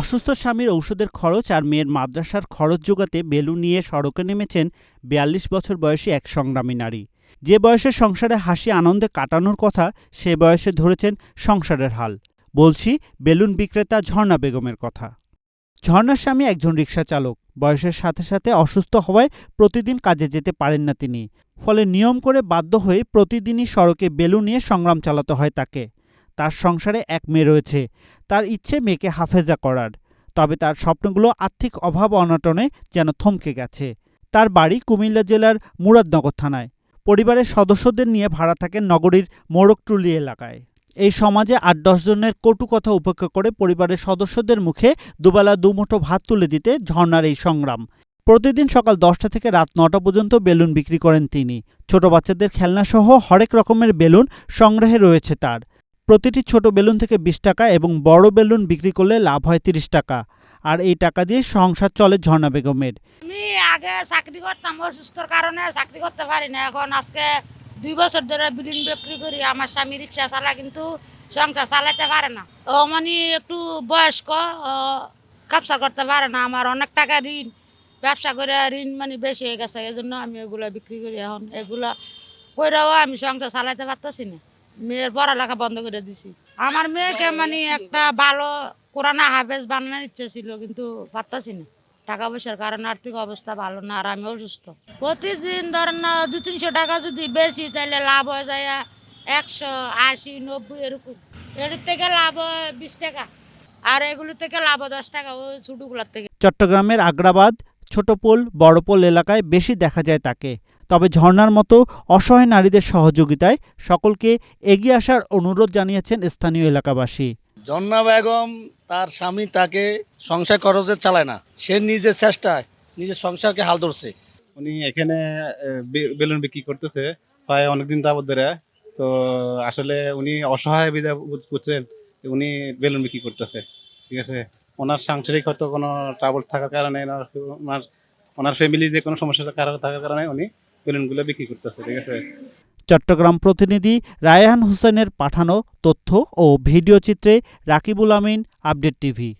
অসুস্থ স্বামীর ঔষধের খরচ আর মেয়ের মাদ্রাসার খরচ যোগাতে বেলুন নিয়ে সড়কে নেমেছেন বিয়াল্লিশ বছর বয়সী এক সংগ্রামী নারী। যে বয়সে সংসারে হাসি আনন্দে কাটানোর কথা, সে বয়সে ধরেছেন সংসারের হাল। বলছি, বেলুন বিক্রেতা ঝর্ণা বেগমের কথা। ঝর্ণার স্বামী একজন রিক্সা চালক। বয়সের সাথে সাথে অসুস্থ হওয়ায় প্রতিদিন কাজে যেতে পারেন না তিনি। ফলে নিয়ম করে বাধ্য হয়ে প্রতিদিনই সড়কে বেলুন নিয়ে সংগ্রাম চালাতে হয় তাকে। তার সংসারে এক মেয়ে রয়েছে। তার ইচ্ছে মেয়েকে হাফেজা করার। তবে তার স্বপ্নগুলো আর্থিক অভাব অনটনে যেন থমকে গেছে। তার বাড়ি কুমিল্লা জেলার মুরাদনগর থানায়। পরিবারের সদস্যদের নিয়ে ভাড়া থাকেন নগরীর মোরগটুলি এলাকায়। এই সমাজে আট দশ জনের কটু কথা উপেক্ষা করে পরিবারের সদস্যদের মুখে দুবেলা দুমুঠো ভাত তুলে দিতে ঝর্নার এই সংগ্রাম। প্রতিদিন সকাল দশটা থেকে রাত নটা পর্যন্ত বেলুন বিক্রি করেন তিনি। ছোট বাচ্চাদের খেলনাসহ হরেক রকমের বেলুন সংগ্রহে রয়েছে তার। প্রতিটি ছোট বেলুন থেকে বিশ টাকা এবং বড় বেলুন বিক্রি করলে লাভ হয় তিরিশ টাকা। আর এই টাকা দিয়ে সংসার চলে ঝর্ণা বেগমের। আমি আগে চাকরি করতাম অসুস্থর কারণে চাকরি করতে পারি না। এখন আজকে দুই বছর ধরে বিলিন বিক্রি করি। আমার স্বামী রিক্সা চালা কিন্তু সংসার চালাতে পারে না। ও মানে একটু বয়স্ক ব্যবসা করতে পারে না। আমার অনেক টাকা ঋণ, ব্যবসা করে ঋণ মানে বেশি হয়ে গেছে। এই জন্য আমি এগুলো বিক্রি করি এখন। এগুলা কইরাও আমি সংসার চালাতে পারতেছি না। মেয়ের পড়ালেখা বন্ধ করে দিছি। আমার মেয়েকে মানে একটা ভালো কোরআনা হাফেজ বানানোর ইচ্ছে ছিল, কিন্তু পারতাছি না। টাকা পয়সার কারণে আর্থিক অবস্থা ভালো না আর আমি অসুস্থ। প্রতিদিন ধরেন না দু তিনশো টাকা যদি বেশি তাহলে লাভ হয়ে যায় একশো আশি, নব্বই এরকম। এর থেকে লাভ হয় বিশ টাকা। আর এগুলো থেকে লাভ দশ টাকা ওই ছোটোগুলোর থেকে। চট্টগ্রামের আগ্রাবাদ ছোটপোল বড়পোল এলাকায় বেশি দেখা যায় তাকে। তবে ঝর্ণার মতো অসহায় নারীদের সহযোগিতায় সকলকে এগিয়ে আসার অনুরোধ জানিয়েছেন স্থানীয় এলাকাবাসী। জন্না বেগম তার স্বামী তাকে সংসার খরচে চালায় না। সে নিজের চেষ্টায় নিজের সংসারকে হাল ধরছে। উনি এখানে বেলুন বিক্রি করতেছে প্রায় অনেকদিন যাবত ধরে। তো আসলে উনি অসহায় বিধা বুঝ- বুঝছেন উনি বেলুন বিক্রি করতেছে। ঠিক আছে? ওনার সাংসারিক হয়তো কোনো ট্রাবল থাকার কারণে ওনার ওনার ওনার ফ্যামিলিতে কোনো সমস্যা থাকার কারণে উনি বেলুনগুলো বিক্রি করতেছে, ঠিক আছে? চট্টগ্রাম প্রতিনিধি রায়হান হোসেনের পাঠানো তথ্য ও ভিডিও চিত্রে রাকিবুল আমিন, আপডেট টিভি।